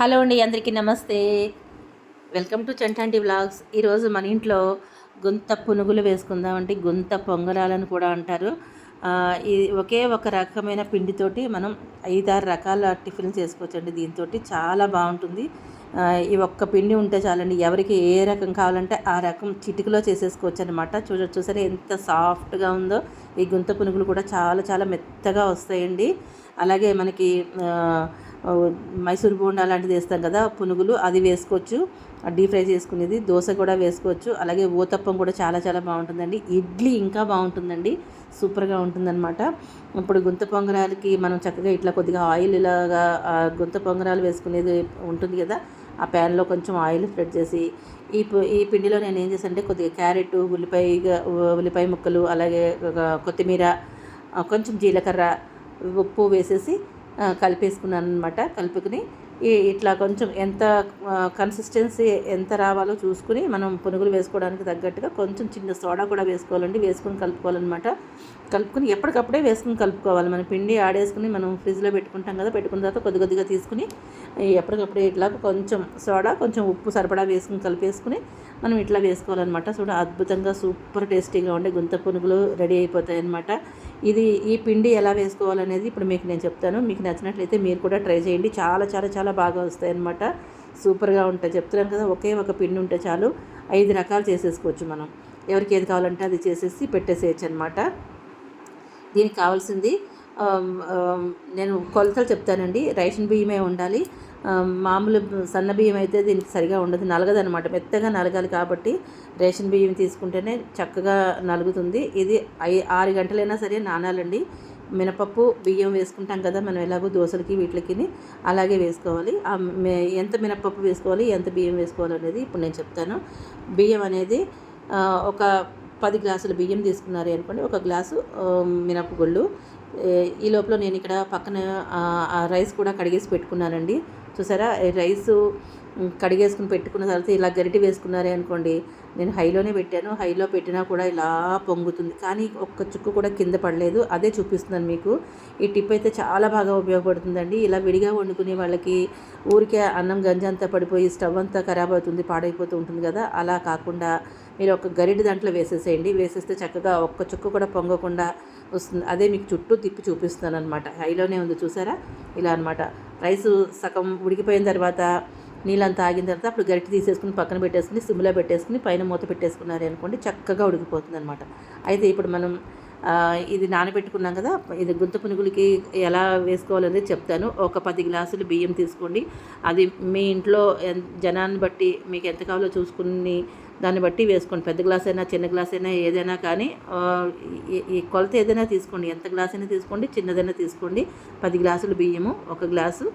Hello అండి అందరికీ నమస్తే. Welcome to Chantanti vlogs. ఈరోజు మన ఇంట్లో గుంత పునుగులు వేసుకుందామంటే గుంత పొంగరాలని కూడా అంటారు. ఇది ఒకే ఒక రకమైన పిండితోటి మనం ఐదారు రకాల టిఫిన్స్ చేసుకోవచ్చండి దీంతో చాలా బాగుంటుంది. ఈ ఒక్క పిండి ఉంటే చాలండి ఎవరికి ఏ రకం కావాలంటే ఆ రకం చిటికలో చేసేసుకోవచ్చు అనమాట చూడ చూసారా ఎంత సాఫ్ట్గా ఉందో. ఈ గుంత పునుగులు కూడా చాలా చాలా మెత్తగా వస్తాయండి. అలాగే మనకి మైసూర్ బోండా లాంటిది వేస్తాం కదా పునుగులు అది వేసుకోవచ్చు. డీప్ ఫ్రై చేసుకునేది దోశ కూడా వేసుకోవచ్చు. అలాగే ఊతప్పం కూడా చాలా చాలా బాగుంటుందండి. ఇడ్లీ ఇంకా బాగుంటుందండి. సూపర్గా ఉంటుందన్నమాట. ఇప్పుడు గుంత పొంగరాలకి మనం చక్కగా ఇట్లా కొద్దిగా ఆయిల్ ఇలాగా గుంత పొంగరాలు వేసుకునేది ఉంటుంది కదా ఆ ప్యాన్లో కొంచెం ఆయిల్ స్ప్రెడ్ చేసి ఈ ఈ పిండిలో నేను ఏం చేశానంటే కొద్దిగా క్యారెట్ ఉల్లిపాయ ఉల్లిపాయ ముక్కలు అలాగే కొత్తిమీర కొంచెం జీలకర్ర ఉప్పు వేసేసి కలిపేసుకున్నాను అనమాట కలుపుకుని ఇట్లా కొంచెం ఎంత కన్సిస్టెన్సీ ఎంత రావాలో చూసుకుని మనం పునుగులు వేసుకోవడానికి తగ్గట్టుగా కొంచెం చిన్న సోడా కూడా వేసుకోవాలండి. వేసుకొని కలుపుకోవాలన్నమాట. కలుపుకుని ఎప్పటికప్పుడే వేసుకుని కలుపుకోవాలి. మన పిండి ఆడేసుకుని మనం ఫ్రిడ్జ్లో పెట్టుకుంటాం కదా పెట్టుకున్న తర్వాత కొద్ది కొద్దిగా తీసుకుని ఎప్పటికప్పుడే ఇట్లా కొంచెం సోడా కొంచెం ఉప్పు సరిపడా వేసుకుని కలిపేసుకుని మనం ఇట్లా వేసుకోవాలన్నమాట. చూడ అద్భుతంగా సూపర్ టేస్టీగా ఉండే గుంత పునుగులు రెడీ అయిపోతాయి అన్నమాట ఇది ఈ పిండి ఎలా వేసుకోవాలనేది ఇప్పుడు మీకు నేను చెప్తాను. మీకు నచ్చినట్లయితే మీరు కూడా ట్రై చేయండి. చాలా చాలా చాలా బాగా వస్తాయి అన్నమాట. సూపర్గా ఉంటాయి. చెప్తున్నాను కదా ఒకే ఒక పిండి ఉంటే చాలు. ఐదు రకాలు చేసేసుకోవచ్చు మనం. ఎవరికి ఏది కావాలంటే అది చేసేసి పెట్టేసేయచ్చు అనమాట దీనికి కావాల్సింది నేను కొలతలు చెప్తానండి. రేషన్ బియ్యమే ఉండాలి. మామూలు సన్న బియ్యం అయితే దీనికి సరిగా ఉండదు. నలగదనమాట మెత్తగా నలగాలి కాబట్టి రేషన్ బియ్యం తీసుకుంటేనే చక్కగా నలుగుతుంది. ఇది ఐ ఆరు గంటలైనా సరే నానాలండి. మినపప్పు బియ్యం వేసుకుంటాం కదా మనం ఎలాగో దోశలకి వీటికి అలాగే వేసుకోవాలి. ఎంత మినపప్పు వేసుకోవాలి ఎంత బియ్యం వేసుకోవాలి అనేది ఇప్పుడు నేను చెప్తాను. బియ్యం అనేది ఒక పది గ్లాసుల బియ్యం తీసుకున్నారు అనుకోండి ఒక గ్లాసు మినపగుళ్ళు. ఈ లోపల నేను ఇక్కడ పక్కన రైస్ కూడా కడిగేసి పెట్టుకున్నానండి. చూసారా? రైసు కడిగేసుకుని పెట్టుకున్న తర్వాత ఇలా గరిటి వేసుకున్నారే అనుకోండి నేను హైలోనే పెట్టాను. హైలో పెట్టినా కూడా ఇలా పొంగుతుంది. కానీ ఒక్క చుక్కు కూడా కింద పడలేదు. అదే చూపిస్తున్నాను మీకు. ఈ టిప్ అయితే చాలా బాగా ఉపయోగపడుతుందండి. ఇలా విడిగా వండుకునే వాళ్ళకి ఊరికే అన్నం గంజి అంతా పడిపోయి స్టవ్ అంతా ఖరాబ్ అవుతుంది పాడైపోతూ ఉంటుంది కదా. అలా కాకుండా మీరు ఒక గరిటె దాంట్లో వేసేసేయండి. వేసేస్తే చక్కగా ఒక్క చుక్క కూడా పొంగకుండా వస్తుంది. అదే మీకు చుట్టూ తిప్పి చూపిస్తున్నాను అనమాట హైలోనే ఉంది చూసారా? ఇలా అనమాట రైస్ సగం ఉడికిపోయిన తర్వాత నీళ్ళంతా ఆగిన తర్వాత అప్పుడు గరిటె తీసేసుకుని పక్కన పెట్టేసుకుని సిమ్లో పెట్టేసుకుని పైన మూత పెట్టేసుకున్నారు అనుకోండి చక్కగా ఉడికిపోతుంది అనమాట అయితే ఇప్పుడు మనం ఇది నానబెట్టుకున్నాం కదా ఇది గుంత పునుగులకి ఎలా వేసుకోవాలనేది చెప్తాను. ఒక పది గ్లాసులు బియ్యం తీసుకోండి. అది మీ ఇంట్లో ఎన్- జనాన్ని బట్టి మీకు ఎంత కావాలో చూసుకుని దాన్ని బట్టి వేసుకోండి. పెద్ద గ్లాస్ అయినా చిన్న గ్లాస్ అయినా ఏదైనా కానీ ఈ- ఈ కొలత ఏదైనా తీసుకోండి. ఎంత గ్లాస్ అయినా తీసుకోండి చిన్నదైనా తీసుకోండి. పది గ్లాసులు బియ్యము ఒక గ్లాసు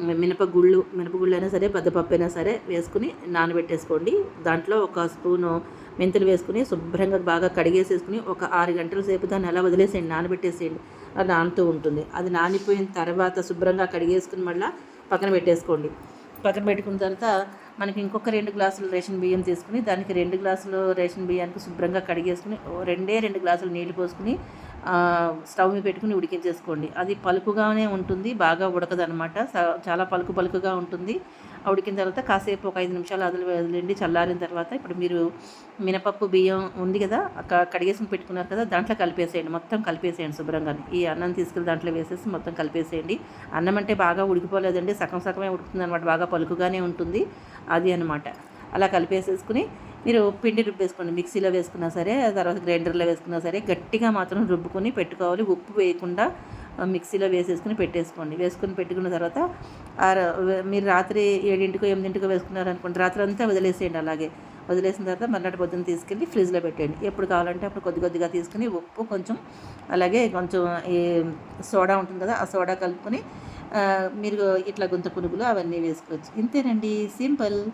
మినపగుళ్ళు మినపగుళ్ళు అయినా సరే పెద్దపప్పు అయినా సరే వేసుకుని నానబెట్టేసుకోండి. దాంట్లో ఒక స్పూను మెంతులు వేసుకుని శుభ్రంగా బాగా కడిగేసేసుకుని ఒక ఆరు గంటల సేపు దాన్ని అలా వదిలేసేయండి. నానబెట్టేసేయండి. అది నానుతూ ఉంటుంది. అది నానిపోయిన తర్వాత శుభ్రంగా కడిగేసుకుని మళ్ళీ పక్కన పెట్టేసుకోండి. పక్కన పెట్టుకున్న తర్వాత మనకి ఇంకొక రెండు గ్లాసులు రేషన్ బియ్యం తీసుకుని దానికి రెండు గ్లాసులు రేషన్ బియ్యానికి శుభ్రంగా కడిగేసుకుని రెండే రెండు గ్లాసులు నీళ్ళు పోసుకుని స్టవ్ మీద పెట్టుకుని ఉడికించేసుకోండి. అది పలుకుగానే ఉంటుంది బాగా ఉడకదనమాట స- చాలా పలుకు పలుకుగా ఉంటుంది. ఉడికిన తర్వాత కాసేపు ఒక ఐదు నిమిషాలు అదిలి వదిలిండి. చల్లారిన తర్వాత ఇప్పుడు మీరు మినపప్పు బియ్యం ఉంది కదా క- కడిగేసుకుని పెట్టుకున్నారు కదా దాంట్లో కలిపేసేయండి. మొత్తం కలిపేసేయండి శుభ్రంగా ఈ అన్నం తీసుకెళ్ళి దాంట్లో వేసేసి మొత్తం కలిపేసేయండి. అన్నం అంటే బాగా ఉడికిపోలేదండి. సగం సగమే ఉడుకుతుంది అనమాట బాగా పలుకుగానే ఉంటుంది. అది అనమాట అలా కలిపేసేసుకుని మీరు పిండి రుబ్బేసుకోండి. మిక్సీలో వేసుకున్నా సరే తర్వాత గ్రైండర్లో వేసుకున్నా సరే గట్టిగా మాత్రం రుబ్బుకొని పెట్టుకోవాలి. ఉప్పు వేయకుండా మిక్సీలో వేసేసుకుని పెట్టేసుకోండి. వేసుకుని పెట్టుకున్న తర్వాత ఆ ర- మీరు రాత్రి ఏడింటికో ఎనిమిదింటికో వేసుకున్నారు అనుకోండి రాత్రి అంతా వదిలేసేయండి అలాగే. వదిలేసిన తర్వాత మర్నాటి పొద్దున్న తీసుకెళ్ళి ఫ్రిడ్జ్లో పెట్టండి ఎప్పుడు కావాలంటే అప్పుడు కొద్ది కొద్దిగా తీసుకుని ఉప్పు కొంచెం అలాగే కొంచెం ఈ సోడా ఉంటుంది కదా ఆ సోడా కలుపుకొని మీరు ఇట్లా గుంత పునుగులు అవన్నీ వేసుకోవచ్చు. ఇంతేనండి. సింపుల్.